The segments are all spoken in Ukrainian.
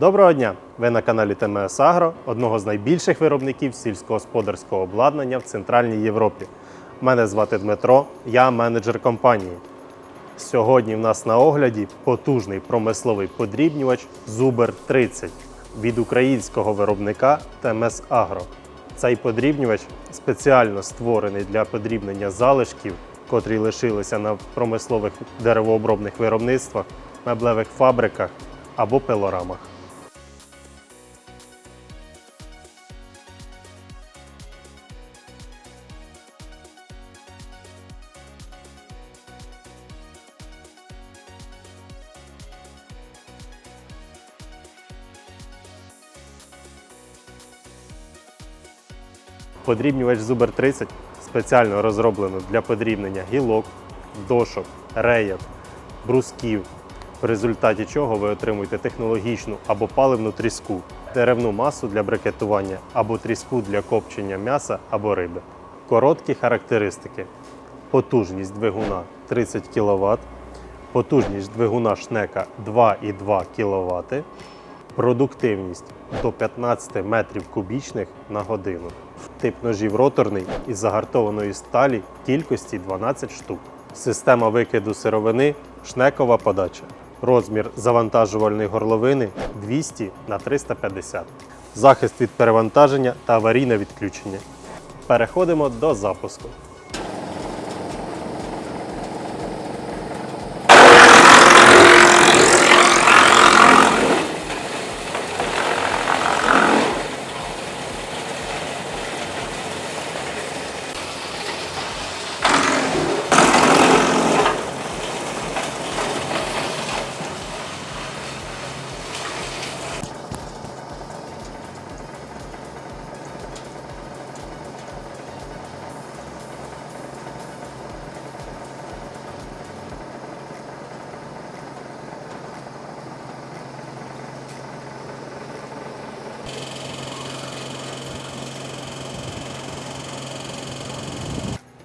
Доброго дня! Ви на каналі ТМС Агро, одного з найбільших виробників сільськогосподарського обладнання в Центральній Європі. Мене звати Дмитро, я менеджер компанії. Сьогодні в нас на огляді потужний промисловий подрібнювач Зубер 30 від українського виробника ТМС Агро. Цей подрібнювач спеціально створений для подрібнення залишків, котрі лишилися на промислових деревообробних виробництвах, меблевих фабриках або пилорамах. Подрібнювач Зубер 30 спеціально розроблено для подрібнення гілок, дошок, реєв, брусків, в результаті чого ви отримуєте технологічну або паливну тріску, деревну масу для брикетування або тріску для копчення м'яса або риби. Короткі характеристики: потужність двигуна 30 кВт, потужність двигуна шнека 2,2 кВт, Продуктивність до 15 метрів кубічних на годину. Тип ножів роторний із загартованої сталі кількості 12 штук. Система викиду сировини шнекова подача. Розмір завантажувальної горловини 200 на 350. Захист від перевантаження та аварійне відключення. Переходимо до запуску.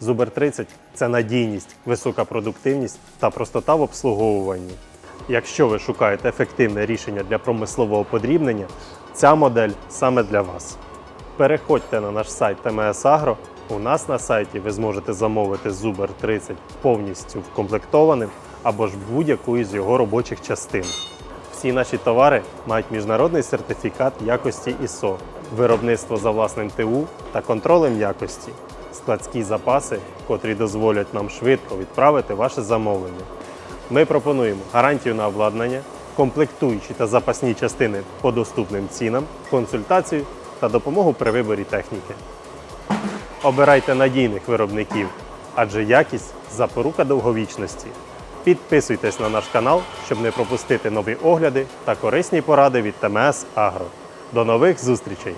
Зубер 30 це надійність, висока продуктивність та простота в обслуговуванні. Якщо ви шукаєте ефективне рішення для промислового подрібнення, ця модель саме для вас. Переходьте на наш сайт ТМС Агро. У нас на сайті ви зможете замовити Зубер 30 повністю вкомплектованим або ж будь-яку із його робочих частин. Всі наші товари мають міжнародний сертифікат якості ISO, виробництво за власним ТУ та контролем якості, складські запаси, котрі дозволять нам швидко відправити ваше замовлення. Ми пропонуємо гарантію на обладнання, комплектуючі та запасні частини по доступним цінам, консультацію та допомогу при виборі техніки. Обирайте надійних виробників, адже якість запорука довговічності. Підписуйтесь на наш канал, щоб не пропустити нові огляди та корисні поради від ТМС Агро. До нових зустрічей!